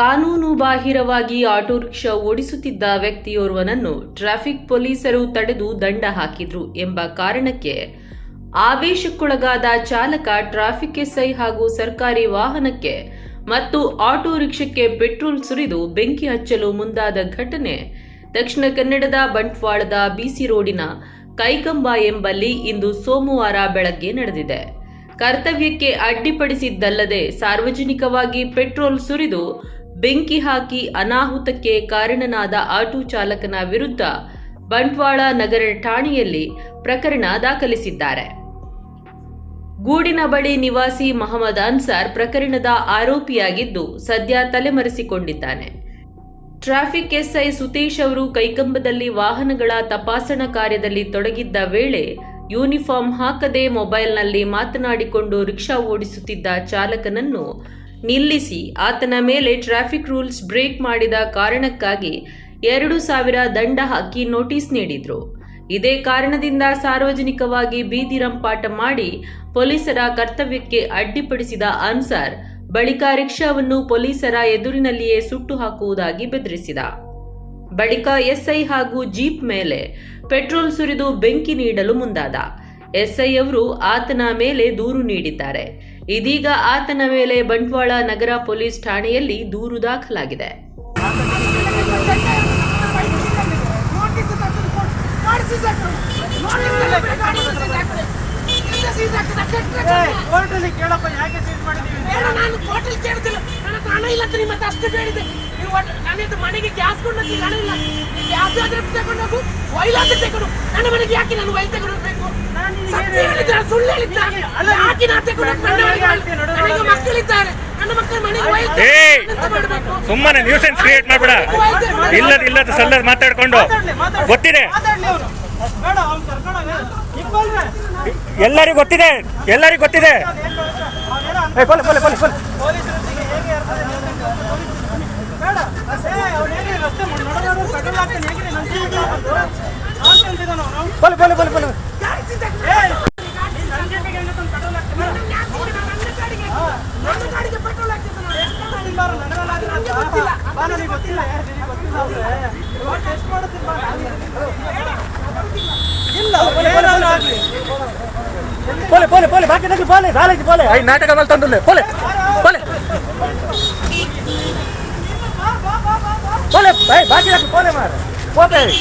ಕಾನೂನು ಬಾಹಿರವಾಗಿ auto rickshaw ಓಡಿಸುತ್ತಿದ್ದ ವ್ಯಕ್ತಿಯೋರ್ವನನ್ನು ಟ್ರಾಫಿಕ್ ಪೊಲೀಸರು ತಡೆದು ದಂಡ ಹಾಕಿದ್ರು ಎಂಬ ಕಾರಣಕ್ಕೆ ಆವೇಶಕ್ಕೊಳಗಾದ ಚಾಲಕ ಟ್ರಾಫಿಕ್ ಎಸ್ಐ ಹಾಗೂ ಸರ್ಕಾರಿ ವಾಹನಕ್ಕೆ ಮತ್ತು ಆಟೋ ರಿಕ್ಷಕ್ಕೆ ಪೆಟ್ರೋಲ್ ಸುರಿದು ಬೆಂಕಿ ಹಚ್ಚಲು ಮುಂದಾದ ಘಟನೆ ದಕ್ಷಿಣ ಕನ್ನಡದ ಬಂಟ್ವಾಳದ ಬಿಸಿ ರೋಡಿನ ಕೈಕಂಬ ಎಂಬಲ್ಲಿ ಇಂದು ಸೋಮವಾರ ಬೆಳಗ್ಗೆ ನಡೆದಿದೆ. ಕರ್ತವ್ಯಕ್ಕೆ ಅಡ್ಡಿಪಡಿಸಿದ್ದಲ್ಲದೆ ಸಾರ್ವಜನಿಕವಾಗಿ ಪೆಟ್ರೋಲ್ ಸುರಿದು ಬೆಂಕಿ ಹಾಕಿ ಅನಾಹುತಕ್ಕೆ ಕಾರಣನಾದ ಆಟೋ ಚಾಲಕನ ವಿರುದ್ಧ ಬಂಟ್ವಾಳ ನಗರ ಠಾಣೆಯಲ್ಲಿ ಪ್ರಕರಣ ದಾಖಲಿಸಿದ್ದಾರೆ. ಗೂಡಿನ ಬಳಿ ನಿವಾಸಿ ಮಹಮ್ಮದ್ ಅನ್ಸಾರ್ ಪ್ರಕರಣದ ಆರೋಪಿಯಾಗಿದ್ದು ಸದ್ಯ ತಲೆಮರೆಸಿಕೊಂಡಿದ್ದಾನೆ. ಟ್ರಾಫಿಕ್ ಎಸ್ಐ ಸುತೇಶ್ ಅವರು ಕೈಕಂಬದಲ್ಲಿ ವಾಹನಗಳ ತಪಾಸಣಾ ಕಾರ್ಯದಲ್ಲಿ ತೊಡಗಿದ್ದ ವೇಳೆ ಯೂನಿಫಾರ್ಮ್ ಹಾಕದೆ ಮೊಬೈಲ್ನಲ್ಲಿ ಮಾತನಾಡಿಕೊಂಡು ರಿಕ್ಷಾ ಓಡಿಸುತ್ತಿದ್ದ ಚಾಲಕನನ್ನು ನಿಲ್ಲಿಸಿ ಆತನ ಮೇಲೆ ಟ್ರಾಫಿಕ್ ರೂಲ್ಸ್ ಬ್ರೇಕ್ ಮಾಡಿದ ಕಾರಣಕ್ಕಾಗಿ ಎರಡು ಸಾವಿರ ದಂಡ ಹಾಕಿ ನೋಟಿಸ್ ನೀಡಿದ್ರು. ಇದೇ ಕಾರಣದಿಂದ ಸಾರ್ವಜನಿಕವಾಗಿ ಬೀದಿ ರಂಪಾಟ ಮಾಡಿ ಪೊಲೀಸರ ಕರ್ತವ್ಯಕ್ಕೆ ಅಡ್ಡಿಪಡಿಸಿದ ಅನ್ಸಾರ್ ಬಳಿಕ ರಿಕ್ಷಾವನ್ನು ಪೊಲೀಸರ ಎದುರಿನಲ್ಲಿಯೇ ಸುಟ್ಟು ಹಾಕುವುದಾಗಿ ಬೆದರಿಸಿದ. ಬಳಿಕ ಎಸ್ಐ ಹಾಗೂ ಜೀಪ್ ಮೇಲೆ ಪೆಟ್ರೋಲ್ ಸುರಿದು ಬೆಂಕಿ ನೀಡಲು ಮುಂದಾದ. ಎಸ್ಐ ಅವರು ಆತನ ಮೇಲೆ ದೂರು ನೀಡಿದ್ದಾರೆ. ಇದೀಗ ಆತನ ಮೇಲೆ ಬಂಟ್ವಾಳ ನಗರ ಪೊಲೀಸ್ ಠಾಣೆಯಲ್ಲಿ ದೂರು ದಾಖಲಾಗಿದೆ. ನನ್ನಿಂದ ಮನೆಗೆ ಗ್ಯಾಸ್ ಕೊಂಡೋಗಿ ಹಣ ಇಲ್ಲ ಗ್ಯಾಸ್ ಆದ್ರೆ ತಗೊಂಡು ಹೋಗು. ಒಯ್ಲ್ ಆದ್ರೆ ತಗೊಂಡು ನನ್ನ ಮನೆಗೆ ಯಾಕೆ ನಾನು ಒಯ್ಲ್ ತಗೊಂಡು ಹೋಗ್ಬೇಕು? ಸುಳ್ಳು ಯಾಕೆ ನನಗೆ. ಮಕ್ಕಳಿದ್ದಾರೆ ನನ್ನ ಮಕ್ಕಳ ಮನೆಗೆ ಒಯ್ಲ್ ಏಯ್! ಎಂತ ಮಾಡಬೇಕು ಸುಮ್ಮನೆ ನ್ಯೂಸೆನ್ಸ್ ಕ್ರಿಯೇಟ್ ಮಾಡ್ಬೇಡ ಇಲ್ಲದ ಇಲ್ಲದ ಸಲ್ಲದ ಮಾತಾಡ್ಕೊಂಡು ಗೊತ್ತಿದೆ ಎಲ್ಲರಿಗೂ ಗೊತ್ತಿದೆ ಎಲ್ಲರಿಗೂ ಗೊತ್ತಿದೆ ಏ, ಇರ್ತದೆ ಬೇಡ పోలే పోలే పోలే బాకీ దగ్గర పోలే రాలేదు పోలే. అవి నాటకం వెళ్తుందిలే పోలే పోలే. పోలే బాకీ దగ్గర పోలే మరి. పోతాయి